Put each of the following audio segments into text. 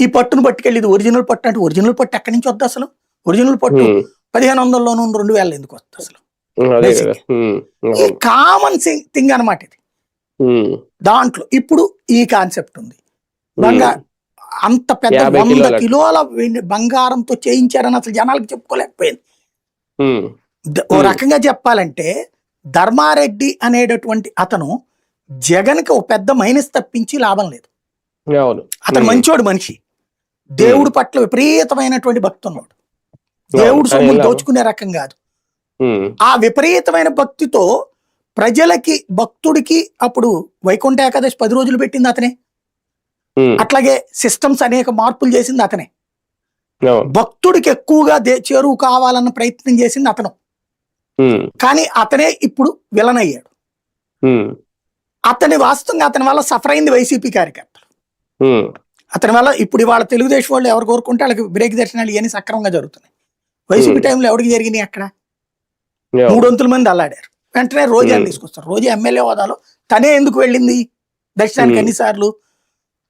ఈ పట్టును పట్టుకెళ్ళి ఇది ఒరిజినల్ పట్టు అంటే ఒరిజినల్ పట్టు ఎక్కడి నుంచి వద్దా అసలు? ఒరిజినల్ పట్టు పదిహేను వందల్లోనూ రెండు వేల ఎందుకు వస్తుంది అసలు? ఈ. కామన్ థింగ్ అన్నమాట ఇది. దాంట్లో ఇప్పుడు ఈ కాన్సెప్ట్ ఉంది. బంగారు అంత పెద్ద వంద కిలోల- బంగారంతో చేయించారని అసలు జనాలకు చెప్పుకోలేకపోయింది. ఓ. రకంగా చెప్పాలంటే ధర్మారెడ్డి అనేటటువంటి అతను జగన్కి ఒక పెద్ద మైనస్ తప్పించి లాభం లేదు. అతను. మంచోడు మనిషి. దేవుడి పట్ల విపరీతమైనటువంటి భక్తి ఉన్నాడు. దేవుడు సొమ్ములు? దోచుకునే రకం కాదు. ఉమ్, ఆ విపరీతమైన భక్తితో ప్రజలకి భక్తుడికి అప్పుడు వైకుంఠ ఏకాదశి పది రోజులు పెట్టింది అతనే. ఉమ్, అట్లాగే సిస్టమ్స్ అనేక మార్పులు చేసింది అతనే. భక్తుడికి ఎక్కువగా చేరువు కావాలన్న ప్రయత్నం చేసింది అతను. ఉమ్, కానీ అతనే ఇప్పుడు విలన్ అయ్యాడు. అతని వాస్తవంగా అతని వల్ల సఫర్ అయింది వైసీపీ కార్యకర్తలు. అతని వల్ల ఇప్పుడు ఇవాళ తెలుగుదేశం వాళ్ళు ఎవరు కోరుకుంటే వాళ్ళకి బ్రేక్ దర్శనాలు ఇవన్నీ సక్రమంగా జరుగుతున్నాయి. YCP Hmm. టైంలో ఎవరికి జరిగినాయి అక్కడ. మూడు వంతుల మంది అల్లాడారు. వెంటనే రోజాని Hmm. తీసుకొస్తారు. రోజా ఎమ్మెల్యే హోదాలో తనే ఎందుకు వెళ్ళింది? దర్శనానికి Hmm. ఎన్నిసార్లు?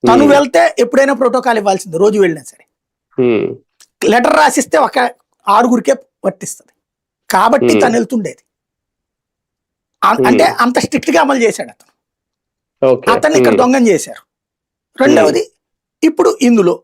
తను వెళ్తే ఎప్పుడైనా ప్రోటోకాల్ ఇవ్వాల్సింది రోజు వెళ్ళినా సరే. లెటర్ రాసిస్తే ఒక ఆరుగురికే వర్తిస్తుంది. కాబట్టి. తను వెళ్తుండేది. అంటే అంత స్ట్రిక్ట్గా అమలు చేశాడు అతను. అతన్ని ఇక్కడ దొంగం చేశారు. రెండవది ఇప్పుడు ఇందులో